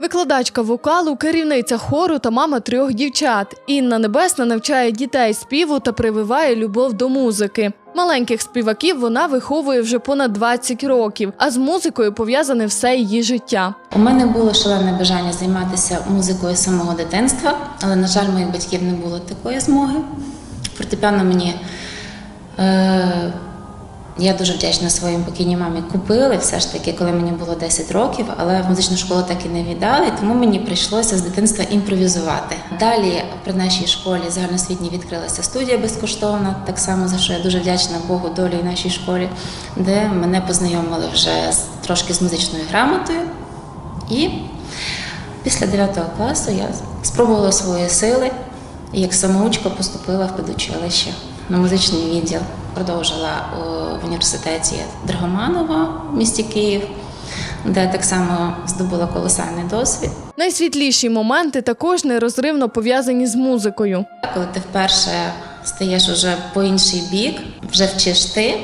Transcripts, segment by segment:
Викладачка вокалу, керівниця хору та мама трьох дівчат. Інна Небесна навчає дітей співу та прививає любов до музики. Маленьких співаків вона виховує вже понад 20 років, а з музикою пов'язане все її життя. У мене було шалене бажання займатися музикою з самого дитинства, але, на жаль, моїх батьків не було такої змоги. Фортепіано мені е, я дуже вдячна своїм покійній мамі. Купили все ж таки, коли мені було 10 років, але в музичну школу так і не віддали, тому мені прийшлося з дитинства імпровізувати. Далі при нашій школі загальноосвітній відкрилася студія безкоштовна, так само за що я дуже вдячна Богу долі в нашій школі, де мене познайомили вже трошки з музичною грамотою. І після 9 класу я спробувала свої сили і як самоучка поступила в педучилище на музичний відділ. Продовжила у- в університеті Драгоманова в місті Київ, де так само здобула колосальний досвід. Найсвітліші моменти також нерозривно пов'язані з музикою. Коли ти вперше стаєш уже по інший бік, вже вчиш ти.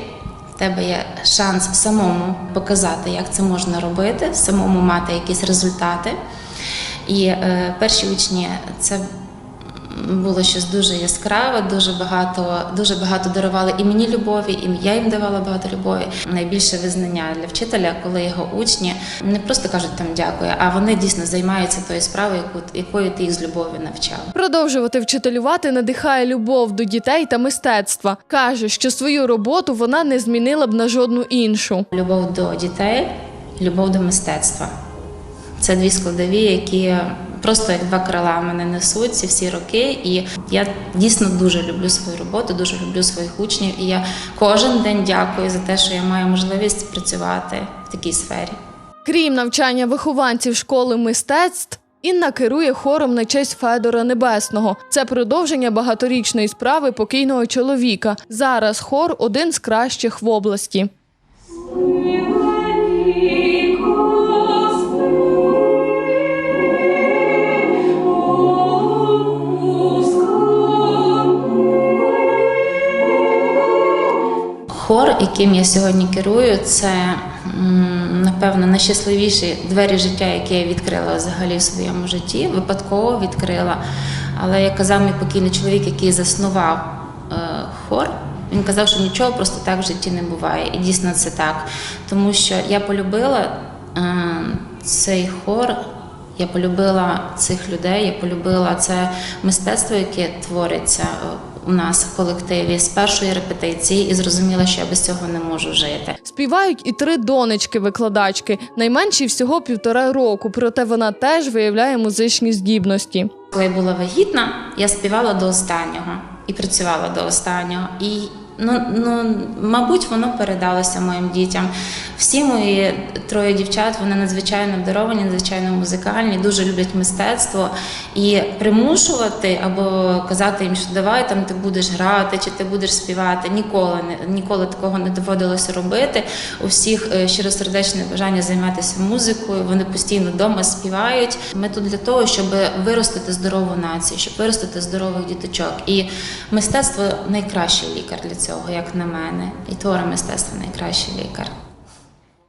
В тебе є шанс самому показати, як це можна робити, самому мати якісь результати. І е, перші учні це було щось дуже яскраве, дуже багато, дуже багато дарували і мені любові, і я їм давала багато любові. Найбільше визнання для вчителя, коли його учні не просто кажуть там дякую, а вони дійсно займаються тою справою, яку якою ти їх з любов'ю навчав. Продовжувати вчителювати надихає любов до дітей та мистецтва. Каже, що свою роботу вона не змінила б на жодну іншу. Любов до дітей, любов до мистецтва. Це дві складові, які просто як два крила мене несуть ці всі роки. І я дійсно дуже люблю свою роботу, дуже люблю своїх учнів. І я кожен день дякую за те, що я маю можливість працювати в такій сфері. Крім навчання вихованців школи мистецтв. Інна керує хором на честь Федора Небесного. Це продовження багаторічної справи покійного чоловіка. Зараз хор один з кращих в області. Хор, яким я сьогодні керую, це напевно найщасливіші двері життя, які я відкрила взагалі в своєму житті. Випадково відкрила. Але як казав мій покійний чоловік, який заснував е, хор, він казав, що нічого просто так в житті не буває. І дійсно це так. Тому що я полюбила е, цей хор. Я полюбила цих людей, я полюбила це мистецтво, яке твориться е, у нас в колективі з першої репетиції, і зрозуміла, що я без цього не можу жити. Співають і три донечки викладачки. Найменшій всього півтора року, проте вона теж виявляє музичні здібності. Коли я була вагітна, я співала до останнього і працювала до останнього. І ну, ну, мабуть, воно передалося моїм дітям. Всі мої троє дівчат вони надзвичайно обдаровані, надзвичайно музикальні, дуже люблять мистецтво. І примушувати або казати їм, що давай там ти будеш грати чи ти будеш співати. Ніколи не ніколи такого не доводилося робити. У всіх е, щиросердечне бажання займатися музикою. Вони постійно вдома співають. Ми тут для того, щоб виростити здорову націю, щоб виростити здорових діточок. І мистецтво найкращий лікар для цього, як на мене. І твори мистецтва найкращий лікар.